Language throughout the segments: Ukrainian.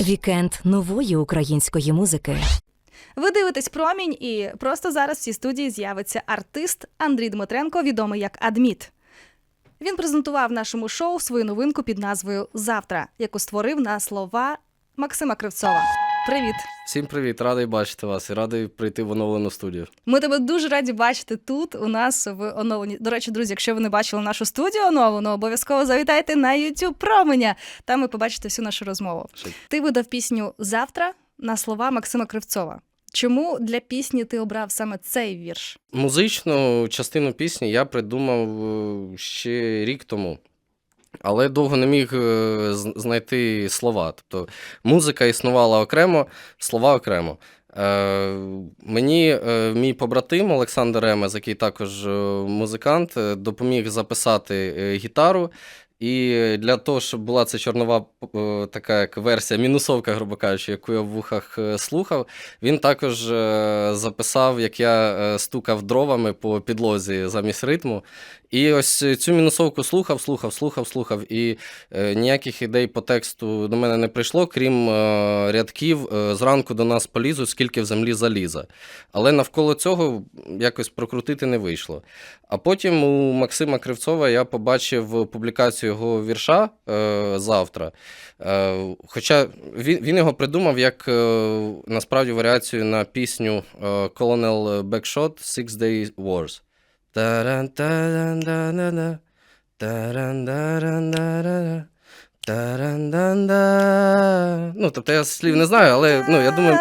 Вікенд нової української музики. Ви дивитесь промінь, і просто зараз в цій студії з'явиться артист Андрій Дмитренко, відомий як Адміт. Він презентував нашому шоу свою новинку під назвою Завтра, яку створив на слова Максима Кривцова. Привіт! Всім привіт, радий бачити вас і радий прийти в оновлену студію. Ми тебе дуже раді бачити тут. У нас в оновленні. До речі, друзі, якщо ви не бачили нашу студію оновлену, обов'язково завітайте на YouTube променя. Там ви побачите всю нашу розмову. Ще- Ти видав пісню Завтра на слова Максима Кривцова. Чому для пісні ти обрав саме цей вірш? Музичну частину пісні я придумав е, ще рік тому. Але довго не міг е, знайти слова. Тобто музика існувала окремо, слова окремо. Е, мені е, мій побратим Олександр Ремез, який також е, музикант, е, допоміг записати гітару. І для того, щоб була ця чорнова е, така як версія, мінусовка, грубо кажучи, яку я в вухах слухав, він також е, записав, як я стукав дровами по підлозі замість ритму. І ось цю мінусовку слухав, слухав, слухав, слухав. І е, ніяких ідей по тексту до мене не прийшло, крім е, рядків е, зранку до нас полізуть, скільки в землі заліза. Але навколо цього якось прокрутити не вийшло. А потім у Максима Кривцова я побачив публікацію його вірша е, завтра. Е, хоча він, він його придумав як е, насправді варіацію на пісню е, Colonel Backshot Six Day Wars. Ну, тобто я слів не знаю, але ну, я думаю,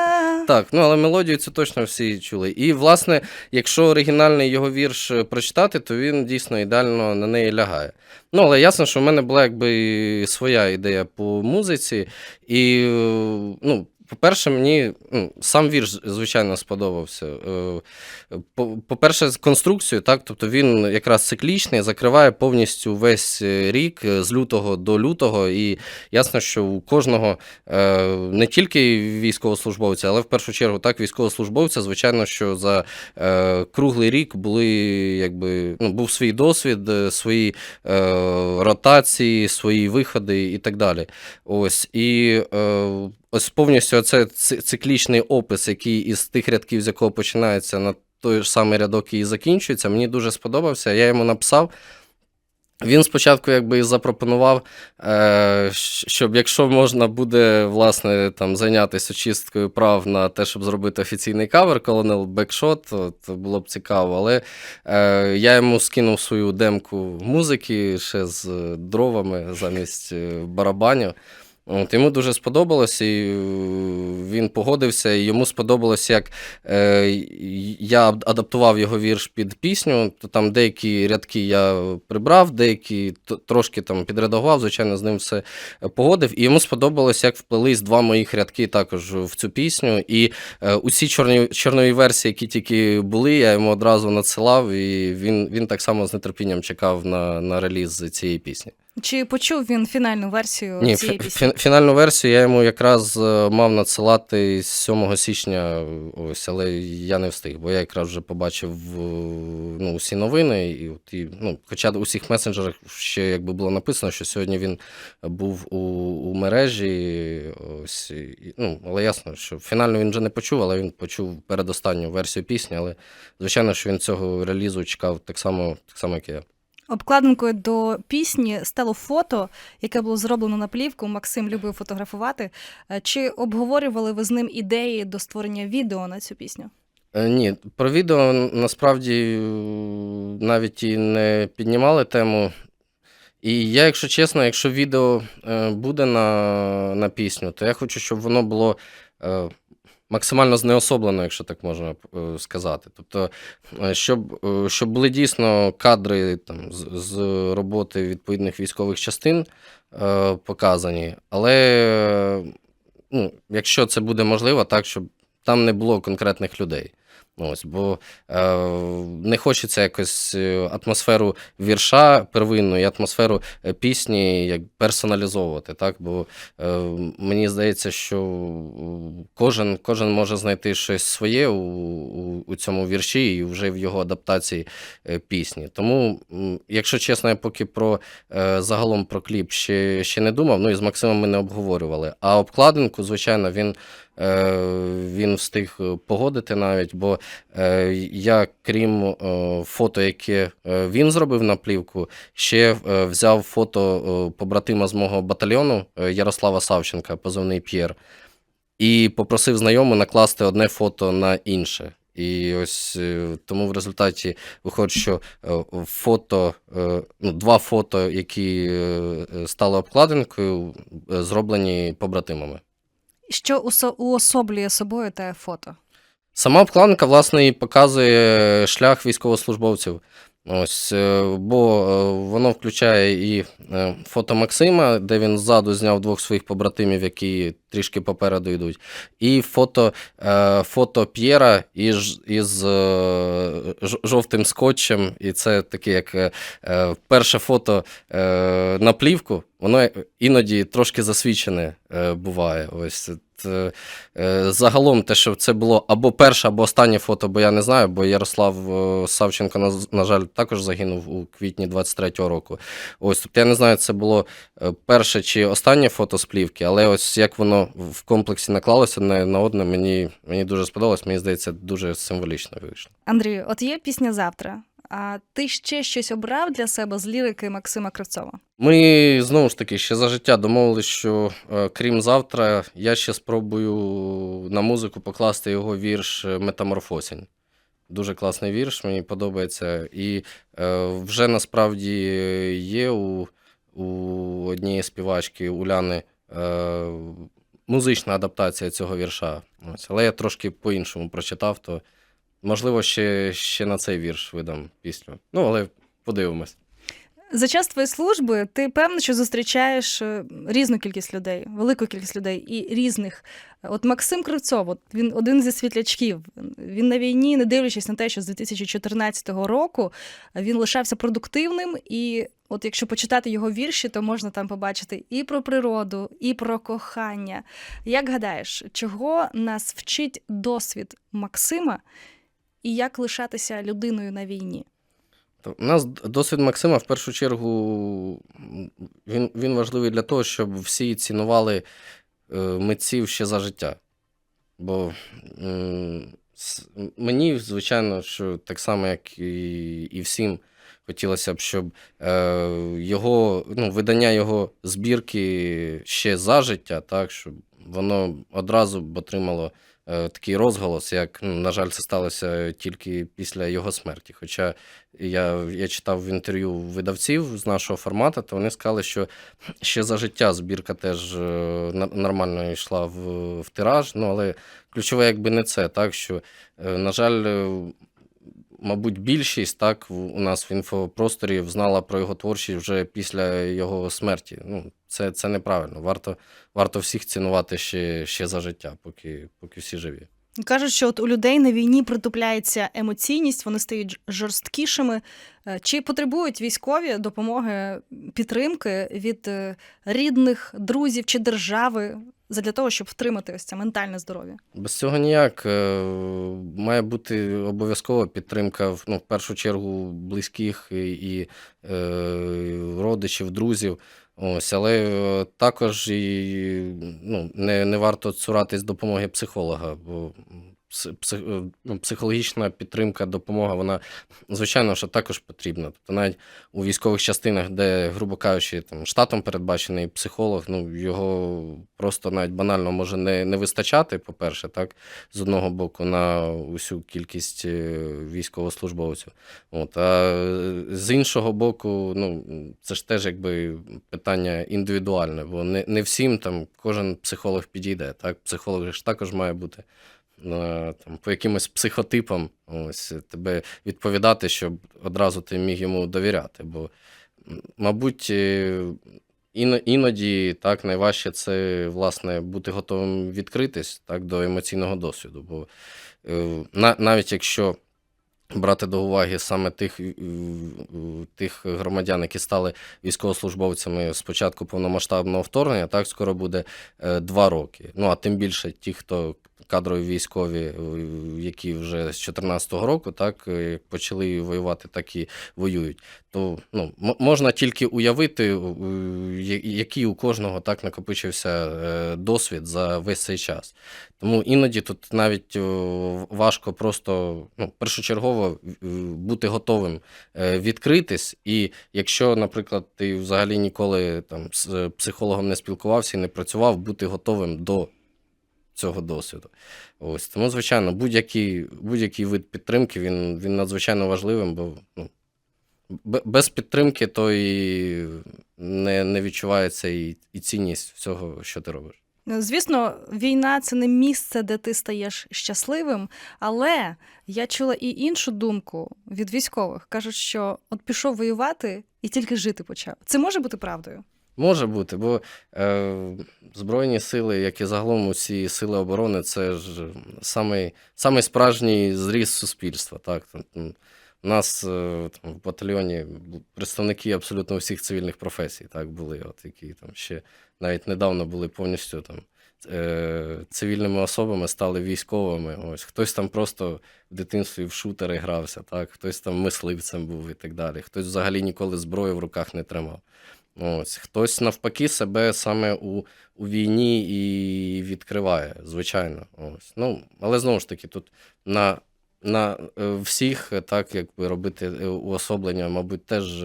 так, ну але мелодію цю точно всі чули. І, власне, якщо оригінальний його вірш е, прочитати, то він дійсно ідеально на неї лягає. Ну, але ясно, що в мене була якби своя ідея по музиці. І, е, ну, по-перше, мені ну, сам вірш, звичайно, сподобався. Е, по- По-перше, з конструкцією, так, тобто він якраз циклічний, закриває повністю весь е, рік е, з лютого до лютого. І ясно, що у кожного не тільки військовослужбовця, але в першу чергу так, військовослужбовця, звичайно, що за круглий рік були, якби, ну, був свій досвід, свої ротації, свої виходи і так далі. Ось. І ось повністю це циклічний опис, який із тих рядків, з якого починається на той ж самий рядок і закінчується, мені дуже сподобався. Я йому написав. Він спочатку якби і запропонував, е, щоб якщо можна буде власне там зайнятися очисткою прав на те, щоб зробити офіційний кавер Colonel Backshot, то, було б цікаво. Але е, я йому скинув свою демку музики ще з дровами замість е, барабанів. От, йому дуже сподобалось, і е, він погодився, і йому сподобалось, як е, я адаптував його вірш під пісню. То там деякі рядки я прибрав, деякі трошки там підредагував, звичайно, з ним все е, погодив. І йому сподобалось, як вплились два моїх рядки також в цю пісню. І е, усі чорні, чорнові версії, які тільки були, я йому одразу надсилав, і він, він так само з нетерпінням чекав на, на реліз цієї пісні. Чи почув він фінальну версію Ні, цієї пісні? фі- фінальну версію я йому якраз е, мав надсилати 7 січня, ось, але я не встиг, бо я якраз вже побачив е, ну, усі новини. І, от, і, ну, хоча у всіх месенджерах ще якби було написано, що сьогодні він був у, у мережі. Ось, і, ну, але ясно, що фінально він вже не почув, але він почув передостанню версію пісні. Але звичайно, що він цього релізу чекав так само, так само як і я. Обкладинкою до пісні стало фото, яке було зроблено на плівку. Максим любив фотографувати. Е, Чи обговорювали ви з ним ідеї до створення відео на цю пісню? Е, Ні, про відео насправді е, навіть і не піднімали тему. І я, якщо чесно, якщо відео буде на, на пісню, то я хочу, щоб воно було максимально знеособлено, якщо так можна е, сказати. Тобто, е, щоб, е, щоб були дійсно кадри там, з, з роботи відповідних військових частин е, показані. Але ну, якщо це буде можливо, так, щоб там не було конкретних людей. Ось, бо е, не хочеться якось е, атмосферу вірша первинну і атмосферу е, пісні як персоналізовувати. Так? Бо е, мені здається, що е, кожен, кожен може знайти щось своє у, у, у цьому вірші і вже в його адаптації пісні. Тому, якщо чесно, я поки про е, загалом про кліп ще, ще не думав, ну і з Максимом ми не обговорювали. А обкладинку, звичайно, він. Е, Він встиг е, погодити навіть, бо е, я, крім фото, яке він зробив на плівку, ще взяв фото побратима з мого батальйону Ярослава Савченка, позивний П'єр, і попросив знайому накласти одне фото на інше. І ось тому в результаті виходить, що фото, ну, два фото, які стали обкладинкою, зроблені побратимами. Що уособлює собою те фото? Сама обкладинка, власне, і показує шлях військовослужбовців. Ось, е, бо е, воно включає і е, фото Максима, де він ззаду зняв двох своїх побратимів, які трішки попереду йдуть, і фото, е, фото П'єра із, із е, жовтим скотчем. І це таке, як е, е, перше фото е, на плівку, воно іноді трошки засвічене е, буває. Ось е, е, загалом те, що це було або перше, або останнє фото, бо я не знаю, бо Ярослав Савченко, на, на жаль, також загинув у квітні 23-го року. Ось, тобто я не знаю, це було перше чи останнє фото з плівки, але ось як воно в комплексі наклалося одне на одне, мені, мені дуже сподобалось, мені здається, дуже символічно вийшло. Андрію, от є пісня завтра. А ти ще щось обрав для себе з лірики Максима Кравцова? Ми знову ж таки ще за життя домовились, що е, крім завтра, я ще спробую на музику покласти його вірш е, Метаморфосінь. Дуже класний вірш, мені подобається. І е, вже насправді є у, у однієї співачки Уляни е, музична адаптація цього вірша. Ось. Але я трошки по-іншому прочитав, то можливо ще, ще на цей вірш видам пісню. Ну, але подивимось. За час твоєї служби ти певно, що зустрічаєш е, різну кількість людей, велику кількість людей і різних. От Максим Кривцов, от він один зі світлячків. Він на війні, не дивлячись на те, що з 2014 року він лишався продуктивним. І от якщо почитати його вірші, то можна там побачити і про природу, і про кохання. Як гадаєш, чого нас вчить досвід Максима і як лишатися людиною на війні? У нас досвід Максима в першу чергу він, він важливий для того, щоб всі цінували е, митців ще за життя. Бо мені, звичайно, що так само, як і, і всім, хотілося б, щоб е, його, ну, видання його збірки ще за життя, так, щоб воно одразу б отримало такий розголос, як, ну, на жаль, це сталося тільки після його смерті. Хоча я, я читав в інтерв'ю видавців з нашого формату, то вони сказали, що ще за життя збірка теж е, нормально йшла в, в тираж. Ну, але ключове, якби не це, так що, е, на жаль, е, мабуть, більшість так у нас в інфопросторі знала про його творчість вже після його смерті. Ну, це, це неправильно. Варто, варто всіх цінувати ще, ще за життя, поки, поки всі живі. Кажуть, що от у людей на війні притупляється емоційність, вони стають жорсткішими. Е, Чи потребують військові допомоги підтримки від е, рідних, друзів чи держави для того, щоб втримати ось це ментальне здоров'я? Без цього ніяк. Е, Має бути обов'язкова підтримка в- ну, в першу чергу близьких і, і е, родичів, друзів. Ось, але е, також і ну, не, не варто цуратись допомоги психолога, бо е, ну, психологічна підтримка, допомога, вона звичайно, що також потрібна. Тобто навіть у військових частинах, де, грубо кажучи, там штатом передбачений психолог, ну його просто навіть банально може не, не вистачати, по-перше, так, з одного боку, на усю кількість е, військовослужбовців. От, а е, з іншого боку, ну, це ж теж якби питання індивідуальне, бо не, не всім там кожен психолог підійде. Так? Психолог ж також має бути там, по якимось психотипам ось, тебе відповідати, щоб одразу ти міг йому довіряти. Бо, мабуть, е, іноді так найважче це власне бути готовим відкритись так, до емоційного досвіду. Бо е, навіть якщо брати до уваги саме тих, е, тих громадян, які стали військовослужбовцями з початку повномасштабного вторгнення, так скоро буде два роки. Ну а тим більше ті, хто кадрові військові, е, які вже з 2014 року, так е, почали воювати, так і воюють. То ну, можна тільки уявити, е, який у кожного так накопичився досвід за весь цей час. Тому іноді тут навіть важко просто ну, першочергово бути готовим відкритись. І якщо, наприклад, ти взагалі ніколи там з психологом не спілкувався і не працював, бути готовим до цього досвіду. Ось тому, звичайно, будь-який, будь-який вид підтримки він, він надзвичайно важливим, бо ну, без підтримки то і не, не відчувається і, і цінність всього, що ти робиш. Ну, Звісно, війна це не місце, де ти стаєш щасливим, але я чула і іншу думку від військових. Кажуть, що от пішов воювати і тільки жити почав. Це може бути правдою? Може бути, бо е, Збройні сили, як і загалом усі сили оборони, це ж самий, самий справжній зріз суспільства. Так? У нас е, там, в батальйоні представники абсолютно всіх цивільних професій так, були, от, які там ще навіть недавно були повністю там, е, цивільними особами, стали військовими. Ось. Хтось там просто в дитинстві в шутери грався, так? хтось там мисливцем був і так далі. Хтось взагалі ніколи зброю в руках не тримав. Ось хтось навпаки себе саме у, у війні і відкриває, звичайно. Ось. Ну, але знову ж таки, тут на, на е, всіх е, так якби робити е, уособлення, мабуть, теж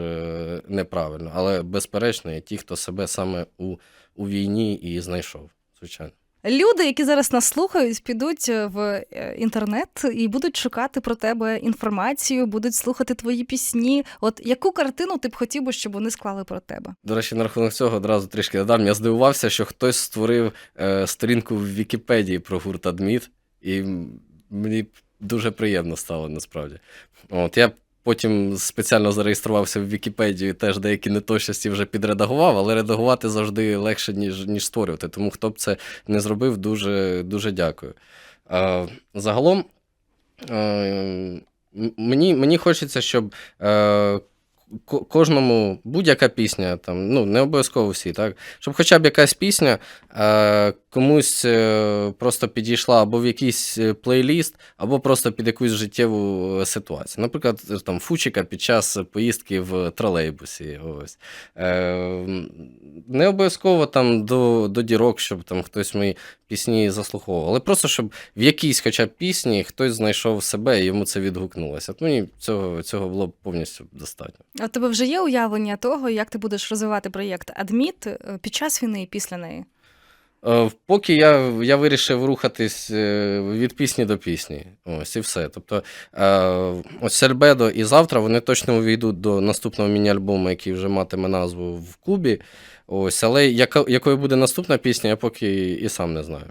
неправильно. Але безперечно, є ті, хто себе саме у, у війні і знайшов, звичайно. Люди, які зараз нас слухають, підуть в е, інтернет і будуть шукати про тебе інформацію, будуть слухати твої пісні. От яку картину ти б хотів би, щоб вони склали про тебе? До речі, на рахунок цього одразу трішки додам. Я здивувався, що хтось створив е, сторінку в Вікіпедії про гурт Адміт, і мені дуже приємно стало насправді. От я потім спеціально зареєструвався в Вікіпедію, теж деякі неточності вже підредагував, але редагувати завжди легше, ніж, ніж створювати. Тому хто б це не зробив, дуже, дуже дякую. Е, загалом. Е, мені, мені хочеться, щоб е, кожному будь-яка пісня, там, ну, не обов'язково всі, так? Щоб хоча б якась пісня е, комусь е, просто підійшла або в якийсь е, плейліст, або просто під якусь життєву е, ситуацію. Наприклад, там Фучика під час поїздки в тролейбусі. Ось. Не обов'язково там до, до дірок, щоб там хтось мої пісні заслуховував, але просто щоб в якійсь хоча б пісні хтось знайшов себе і йому це відгукнулося. От мені цього, цього було б повністю достатньо. А у тебе вже є уявлення того, як ти будеш розвивати проєкт Адміт під час війни і після неї? Е, Поки я, я вирішив рухатись е, від пісні до пісні. Ось і все. Тобто, е, ось Сельбедо і завтра вони точно увійдуть до наступного міні-альбому, який вже матиме назву в Кубі. Ось, але яка, якою буде наступна пісня, я поки і сам не знаю.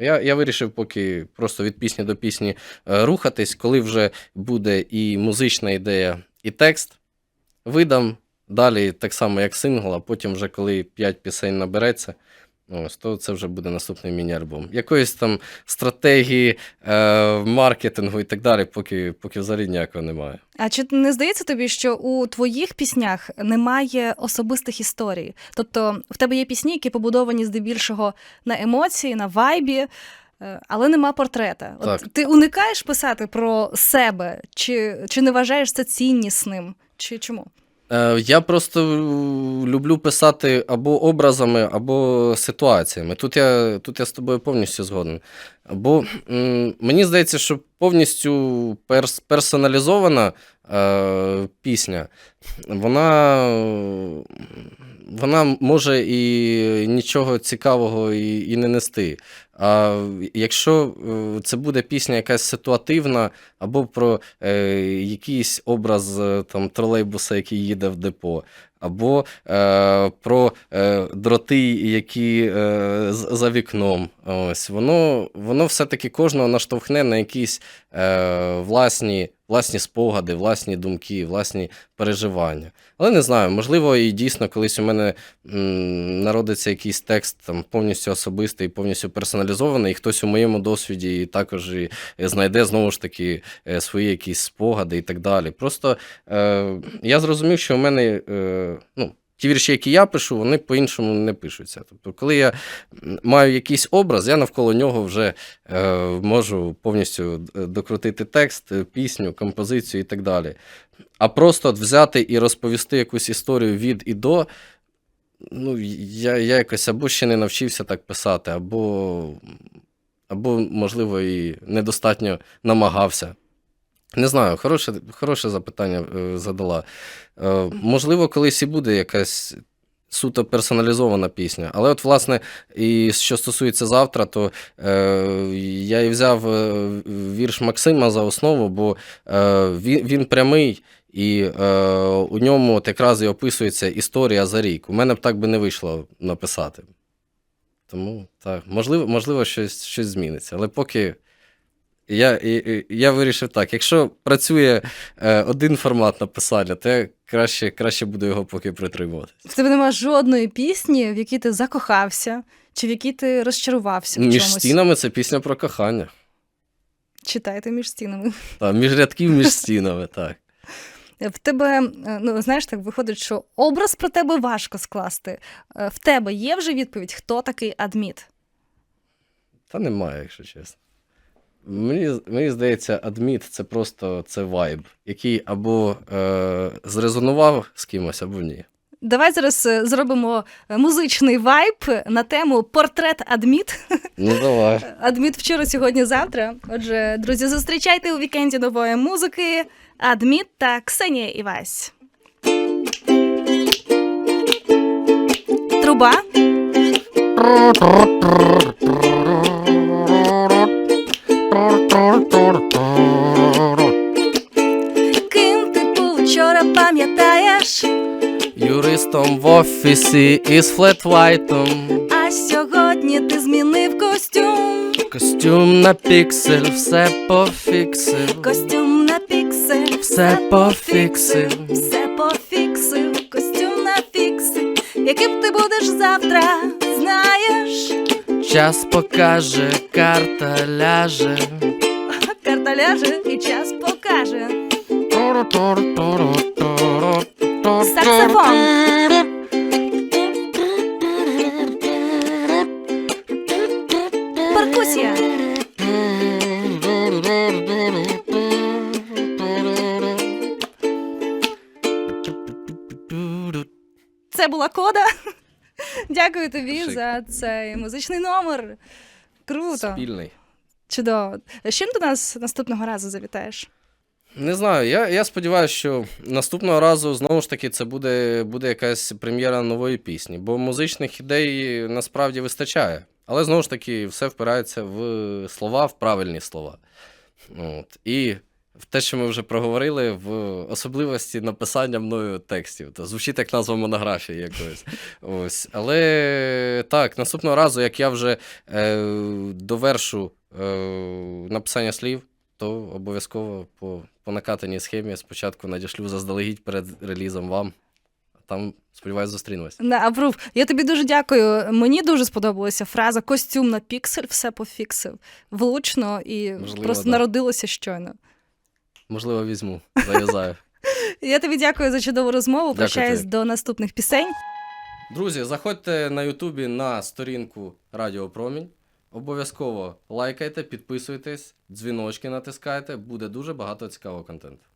Я, я вирішив поки просто від пісні до пісні рухатись, коли вже буде і музична ідея, і текст, видам далі так само, як сингл, а потім, вже коли 5 пісень набереться, Ось, то це вже буде наступний міні-альбом. Якоїсь там стратегії, е, маркетингу і так далі, поки, поки взагалі ніякого немає. А чи не здається тобі, що у твоїх піснях немає особистих історій? Тобто в тебе є пісні, які побудовані здебільшого на емоції, на вайбі, е, але нема портрета. От Так. ти уникаєш писати про себе, чи, чи не вважаєш це ціннісним? Чи чому? Е, я просто е, люблю писати або образами, або ситуаціями. Тут я, тут я з тобою повністю згоден. Бо мені здається, що повністю перс, персоналізована е, пісня, вона, вона може і нічого цікавого і, і не нести. А якщо е, це буде пісня якась ситуативна, або про е, якийсь образ е, там, тролейбуса, який їде в депо, або е, про е, дроти, які е, за вікном. Ось воно, воно все-таки кожного наштовхне на якісь е, власні, власні спогади, власні думки, власні переживання. Але не знаю, можливо, і дійсно колись у мене м, народиться якийсь текст там повністю особистий, повністю персоналізований, і хтось у моєму досвіді також і знайде знову ж таки е, свої якісь спогади і так далі. Просто е, я зрозумів, що у мене е, ну, ті вірші, які я пишу, вони по-іншому не пишуться. Тобто, коли я маю якийсь образ, я навколо нього вже е, можу повністю е, докрутити текст, е, пісню, композицію і так далі. А просто взяти і розповісти якусь історію від і до. Ну, я, я якось або ще не навчився так писати, або, або можливо, і недостатньо намагався. Не знаю, хороше, хороше запитання е, задала. Е, можливо, колись і буде якась суто персоналізована пісня. Але, от, власне, і що стосується завтра, то е, я і взяв е, вірш Максима за основу, бо е, він, він прямий. І е, у ньому от якраз і описується історія за рік. У мене б так би не вийшло написати. Тому так, можливо, можливо щось, щось зміниться. Але поки я, і- і- я вирішив так: якщо працює е, один формат написання, то я краще, краще буду його поки притримуватися. В тебе немає жодної пісні, в якій ти закохався, чи в якій ти розчарувався в Між чомусь. стінами це пісня про кохання. Читайте між стінами. Та, між рядків, між стінами, так. В тебе, е, ну знаєш, так виходить, що образ про тебе важко скласти. Е, В тебе є вже відповідь, хто такий адміт? Та немає, якщо чесно. Мені, мені здається, адміт це просто це вайб, який або е, зрезонував з кимось, або ні. Давай зараз е, зробимо е, музичний вайб на тему портрет адміт. Ну давай. Адміт вчора, сьогодні, завтра. Отже, друзі, зустрічайте у вікенді нової музики. Адміт та Ксенія Івась. Труба. Ким ти був вчора пам'ятаєш? Юристом в офісі із флетвайтом. А сьогодні ти змінив костюм. Костюм на піксель, все пофіксив. Костюм на піксель, Все пофіксив. все пофіксив, костюм на фіксив. Яким ти будеш завтра? Час покаже, карта ляже. Карта ляже і час покаже. Саксофон. Тобі Шик. за цей музичний номер. Круто. Спільний. Чудово. З чим до нас наступного разу завітаєш? Не знаю. Я, я сподіваюся, що наступного разу знову ж таки це буде, буде якась прем'єра нової пісні, бо музичних ідей насправді вистачає. Але знову ж таки, все впирається в слова, в правильні слова. От. І те, що ми вже проговорили, в особливості написання мною текстів. То звучить як назва монографії якоїсь. Ось. Але так, наступного разу, як я вже е, довершу е, написання слів, то обов'язково по, по накатаній схемі спочатку надішлю заздалегідь перед релізом вам. Там, сподіваюся, зустрінемось. На апрув. Я тобі дуже дякую. Мені дуже сподобалася фраза костюм на піксель, все пофіксив. Влучно і Можливо, просто да. народилося щойно. Можливо, візьму, зав'язаю. Я тобі дякую за чудову розмову. Прощаюсь тобі. до наступних пісень. Друзі, заходьте на Ютубі на сторінку Радіо Промінь. Обов'язково лайкайте, підписуйтесь, дзвіночки натискайте. Буде дуже багато цікавого контенту.